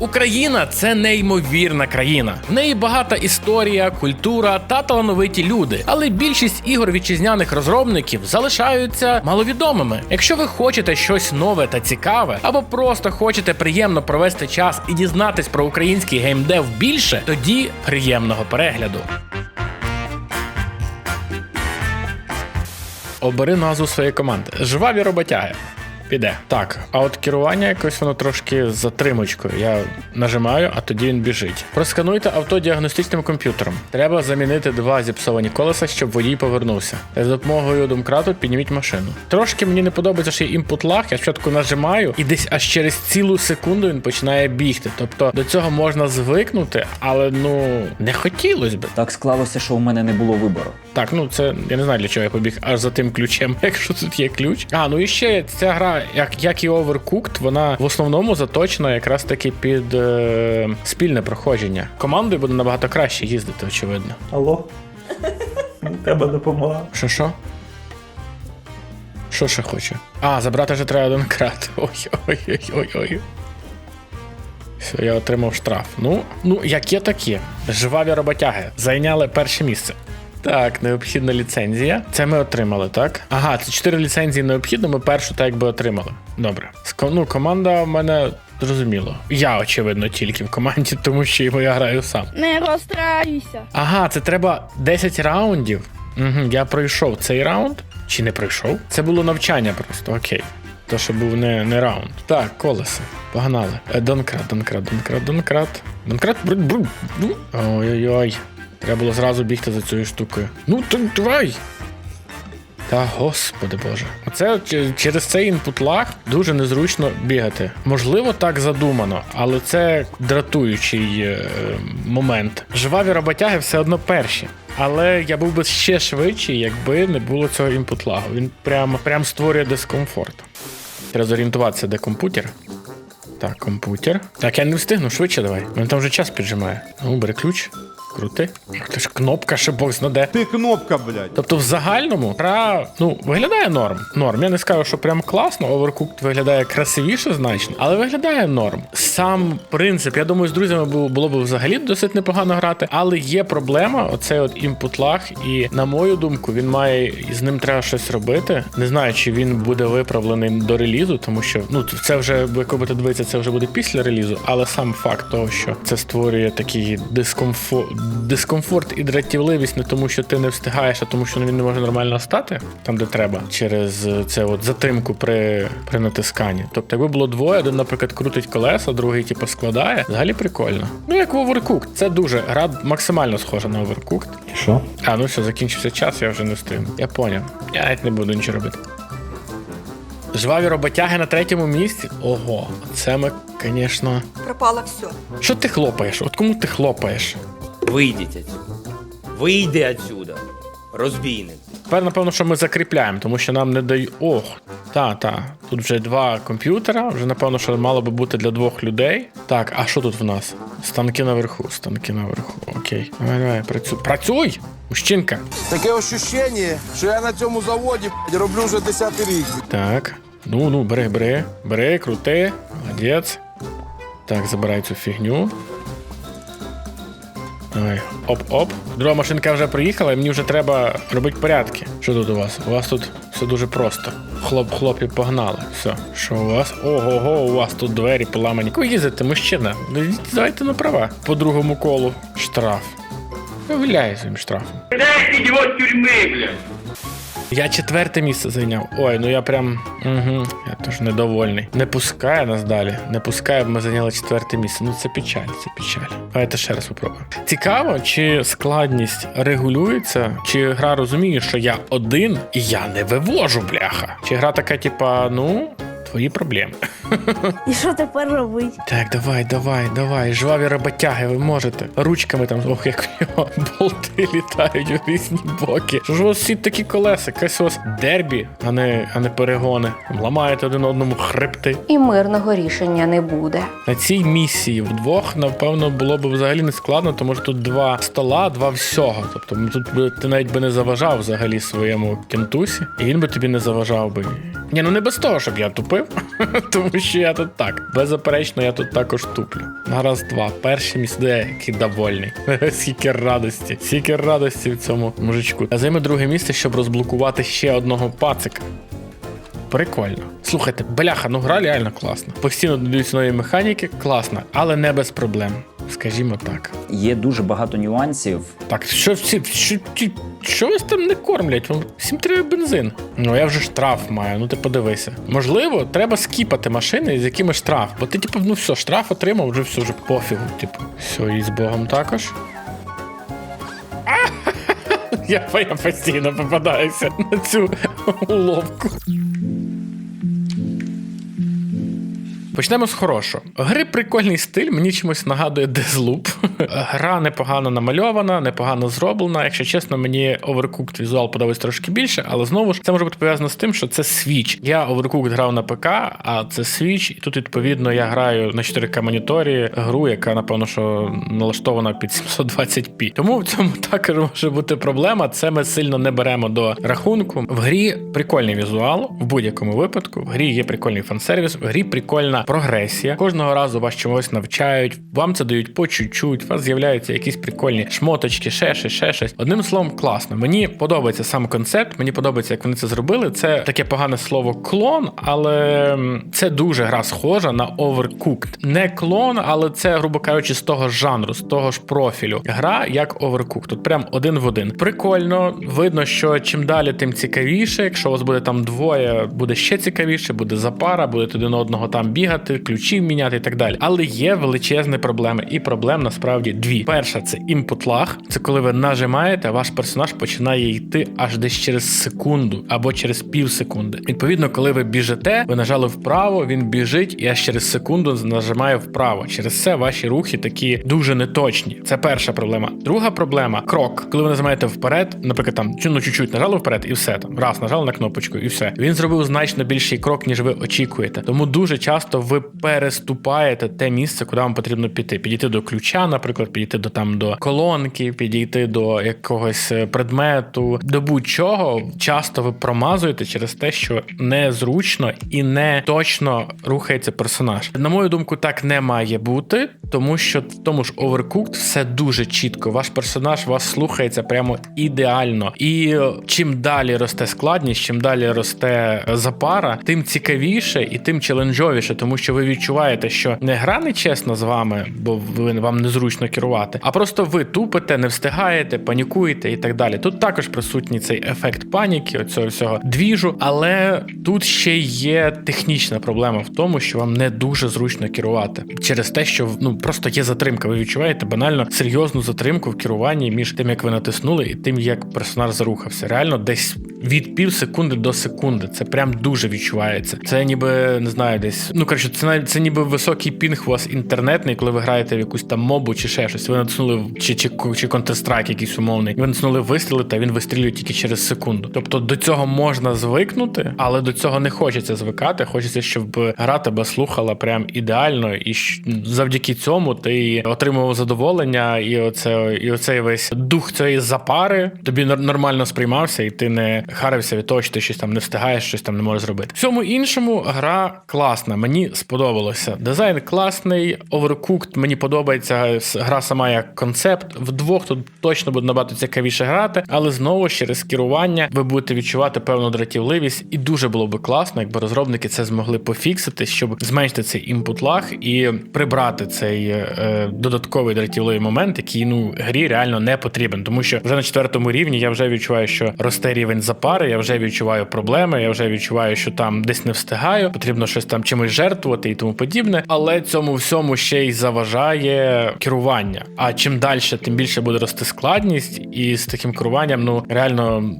Україна це неймовірна країна. В неї багата історія, культура та талановиті люди. Але більшість ігор вітчизняних розробників залишаються маловідомими. Якщо ви хочете щось нове та цікаве, або просто хочете приємно провести час і дізнатись про український геймдев більше, тоді приємного перегляду. Обери назву своєї команди. Жваві роботяги. Піде. Так, а от керування якось воно трошки з затримочкою. Я нажимаю, а тоді він біжить. Проскануйте авто діагностичним комп'ютером. Треба замінити два зіпсовані колеса, щоб водій повернувся. Та з допомогою домкрату підніміть машину. Трошки мені не подобається, що є імпут лаг. Я спочатку нажимаю, і десь аж через цілу секунду він починає бігти. Тобто до цього можна звикнути, але ну не хотілося б. Так склалося, що у мене не було вибору. Так, ну це я не знаю для чого я побіг аж за тим ключем, якщо тут є ключ. А, ну і ще ця гра, як, як і Overcooked, вона в основному заточена якраз таки під е, спільне проходження. Командою буде набагато краще їздити, очевидно. Алло? Треба допомога. Що що? Що ще хоче? А, забрати вже треба один крат. Ой-ой-ой-ой-ой. Все, я отримав штраф. Ну, ну, як є, так є. Жваві роботяги зайняли перше місце. Так, необхідна ліцензія. Це ми отримали, так? Ага, це 4 ліцензії необхідно, ми першу так якби отримали. Добре. Ну, команда в мене зрозуміло. Я, очевидно, тільки в команді, тому що я граю сам. Не розстраюйся. Ага, це треба 10 раундів. Угу, я пройшов цей раунд. Чи не пройшов? Це було навчання просто, окей. То, що був не, не раунд. Так, колеса. Погнали. Е, Донкрат, донкрат, донкрат, донкрат. Донкрат. Ой-ой-ой. Треба було зразу бігти за цією штукою. Ну, то давай. Та господи боже. Оце через цей інпут лаг дуже незручно бігати. Можливо, так задумано, але це дратуючий е, момент. Жваві роботяги все одно перші. Але я був би ще швидший, якби не було цього інпут лагу. Він прям, прям створює дискомфорт. Треба зорієнтуватися, де комп'ютер. Так, комп'ютер. Так, я не встигну, швидше давай. Він там вже час піджимає. Ну, бери ключ. Крути. Ти ж кнопка, ще бог знаде. Ти кнопка, блядь. Тобто, в загальному гра ну виглядає норм. Норм. Я не скажу, що прям класно. Overcooked виглядає красивіше значно, але виглядає норм. Сам принцип, я думаю, з друзями було, було б взагалі досить непогано грати, але є проблема. Оцей от імпут лаг, і на мою думку, він має з ним треба щось робити. Не знаю, чи він буде виправлений до релізу, тому що ну це вже якщо будете дивитися, це вже буде після релізу, але сам факт того, що це створює такий дискомфорт, дискомфорт і дратівливість не тому, що ти не встигаєш, а тому, що він не може нормально стати там, де треба, через е, це от затримку при, при натисканні. Тобто, якби було двоє, один, наприклад, крутить колеса, другий типу складає, взагалі прикольно. Ну як в Overcooked. Це дуже гра максимально схожа на Overcooked. І що? А, ну все, закінчився час, я вже не встигну. Я поняв. Я навіть не буду нічого робити. Жваві роботяги на третьому місці. Ого, це ми, звісно. Пропало все. Що ти хлопаєш? От кому ти хлопаєш? Вийдіть отсюда. Вийди отсюда. Розбійник. Тепер, напевно, що ми закріпляємо, тому що нам не дають. Ох, та, та. Тут вже два комп'ютера, вже напевно, що мало би бути для двох людей. Так, а що тут в нас? Станки наверху, станки наверху. Окей. Давай, давай, працюй. Працюй! Мужчинка. Таке ощущення, що я на цьому заводі роблю вже 10 рік. Так. Ну, ну, бери, бери, бери, крути. Молодець. Так, забирай цю фігню. Давай. Оп-оп. Друга машинка вже приїхала, і мені вже треба робити порядки. Що тут у вас? У вас тут все дуже просто. Хлоп-хлоп погнали. Все. Що у вас? Ого-го, у вас тут двері поламані. Куди їздите, мужчина? Ну, Давайте на права. По другому колу штраф. Виявляє своїм штрафом. Я четверте місце зайняв. Ой, ну я прям. Угу, я теж недовольний. Не пускає нас далі. Не пускає, бо ми зайняли четверте місце. Ну це печаль, це печаль. Давайте ще раз спробуємо. Цікаво, чи складність регулюється, чи гра розуміє, що я один і я не вивожу, бляха. Чи гра така, типа, ну. Твої проблеми. І що тепер робить? Так, давай, давай, давай. Жваві роботяги, ви можете. Ручками там, ох, як в нього болти літають у різні боки. Що ж у вас всі такі колеса? Якась у вас дербі, а не, а не перегони. Ламаєте один одному хребти. і мирного рішення не буде. На цій місії вдвох, напевно, було б взагалі не складно, тому що тут два стола, два всього. Тобто тут би ти навіть би не заважав взагалі своєму кентусі, і він би тобі не заважав би. Ні, ну не без того, щоб я тупив, тому що я тут так. Беззаперечно, я тут також туплю. Раз, два. Перший місце, який довольний. Скільки радості, скільки радості в цьому мужичку. Я займе друге місце, щоб розблокувати ще одного пацика. Прикольно. Слухайте, бляха, ну гра реально класна. Постійно додаються нові механіки, класна, але не без проблем. Скажімо так. Є дуже багато нюансів. Так, що всі, що, що вас там не кормлять? Всім треба бензин. Ну я вже штраф маю, ну ти подивися. Можливо, треба скіпати машини, з якими штраф. Бо ти, типу, ну все, штраф отримав, вже все вже пофігу. Типу, все, і з Богом також. Я, я постійно попадаюся на цю уловку. Почнемо з хорошого. Гри прикольний стиль, мені чимось нагадує Deathloop. Гра непогано намальована, непогано зроблена. Якщо чесно, мені Overcooked візуал подобається трошки більше, але знову ж це може бути пов'язано з тим, що це Switch. Я Overcooked грав на ПК, а це Switch, і тут відповідно я граю на 4К моніторі гру, яка напевно що налаштована під 720p. Тому в цьому також може бути проблема. Це ми сильно не беремо до рахунку. В грі прикольний візуал в будь-якому випадку. В грі є прикольний фан-сервіс, в грі прикольна прогресія. Кожного разу вас чомусь навчають, вам це дають по чуть-чуть, у вас з'являються якісь прикольні шмоточки, ще щось, ще щось. Одним словом, класно. Мені подобається сам концепт, мені подобається, як вони це зробили. Це таке погане слово клон, але це дуже гра схожа на Overcooked. Не клон, але це, грубо кажучи, з того жанру, з того ж профілю. Гра як Overcooked. Тут прям один в один. Прикольно, видно, що чим далі, тим цікавіше. Якщо у вас буде там двоє, буде ще цікавіше, буде запара, будете один одного там бігати, ключі міняти і так далі. Але є величезні проблеми, і проблем насправді дві. Перша це input lag. Це коли ви нажимаєте, ваш персонаж починає йти аж десь через секунду або через пів секунди. Відповідно, коли ви біжите, ви нажали вправо, він біжить і аж через секунду нажимає вправо. Через це ваші рухи такі дуже неточні. Це перша проблема. Друга проблема крок. Коли ви нажимаєте вперед, наприклад, там ну чуть-чуть нажали вперед, і все там. Раз нажали на кнопочку, і все. Він зробив значно більший крок, ніж ви очікуєте. Тому дуже часто ви переступаєте те місце, куди вам потрібно піти. Підійти до ключа, наприклад, підійти до там до колонки, підійти до якогось е, предмету, до будь-чого. Часто ви промазуєте через те, що незручно і не точно рухається персонаж. На мою думку, так не має бути, тому що в тому ж Overcooked все дуже чітко. Ваш персонаж вас слухається прямо ідеально. І е, чим далі росте складність, чим далі росте запара, тим цікавіше і тим челенджовіше, тому що ви відчуваєте, що не гра не чесна з вами, бо ви вам незручно керувати, а просто ви тупите, не встигаєте, панікуєте і так далі. Тут також присутній цей ефект паніки, оцього всього двіжу, але тут ще є технічна проблема в тому, що вам не дуже зручно керувати через те, що ну просто є затримка. Ви відчуваєте банально серйозну затримку в керуванні між тим, як ви натиснули, і тим, як персонаж зарухався. Реально десь від пів секунди до секунди. Це прям дуже відчувається. Це ніби не знаю, десь. Ну коротше, це це ніби високий пінг у вас інтернетний, коли ви граєте в якусь там мобу чи ще щось. Ви натиснули в- чи, чи, чи Counter-Strike якийсь умовний. Ви натиснули вистрілити, а він вистрілює тільки через секунду. Тобто до цього можна звикнути, але до цього не хочеться звикати. Хочеться, щоб гра тебе слухала прям ідеально, і завдяки цьому ти отримував задоволення, і оце і оцей весь дух цієї запари тобі нор- нормально сприймався, і ти не харився від того, що ти щось там не встигаєш, щось там не можеш зробити. Всьому іншому гра класна. Мені сподобалося. Дизайн класний, Overcooked мені подобається гра сама як концепт. Вдвох тут точно буде набагато цікавіше грати, але знову ж через керування ви будете відчувати певну дратівливість, і дуже було би класно, якби розробники це змогли пофіксити, щоб зменшити цей імпут лаг і прибрати цей е, додатковий дратівливий момент, який ну грі реально не потрібен, тому що вже на четвертому рівні я вже відчуваю, що росте рівень запари, я вже відчуваю проблеми, я вже відчуваю, що там десь не встигаю, потрібно щось там чимось жертвувати і тому подібне. Але цьому всьому ще й заважає керування. А чим далі, тим більше буде рости складність, і з таким керуванням, ну реально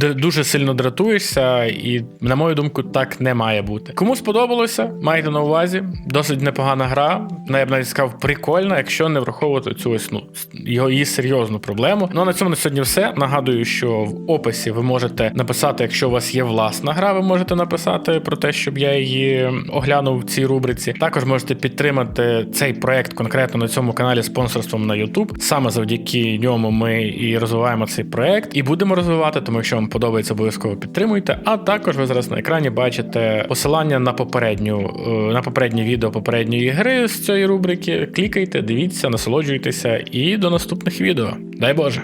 дуже сильно дратуєшся, і на мою думку, так не має бути. Кому сподобалося, майте на увазі. Досить непогана гра. Ну, Я б навіть сказав, прикольна, якщо не враховувати цю ось ну його її серйозну проблему. Ну а на цьому на сьогодні все. Нагадую, що в описі ви можете написати, якщо у вас є власна гра, ви можете написати про те, щоб я її оглянув в цій рубриці. Також можете підтримати цей проект конкретно на цьому каналі спонсорством на YouTube. Саме завдяки ньому ми і розвиваємо цей проект, і будемо розвивати, тому якщо вам подобається, обов'язково підтримуйте. А також ви зараз на екрані бачите посилання на попередню е, на попереднє відео попередньої гри з цієї рубрики. Клікайте, дивіться, насолоджуйтеся і до наступних відео. Дай Боже!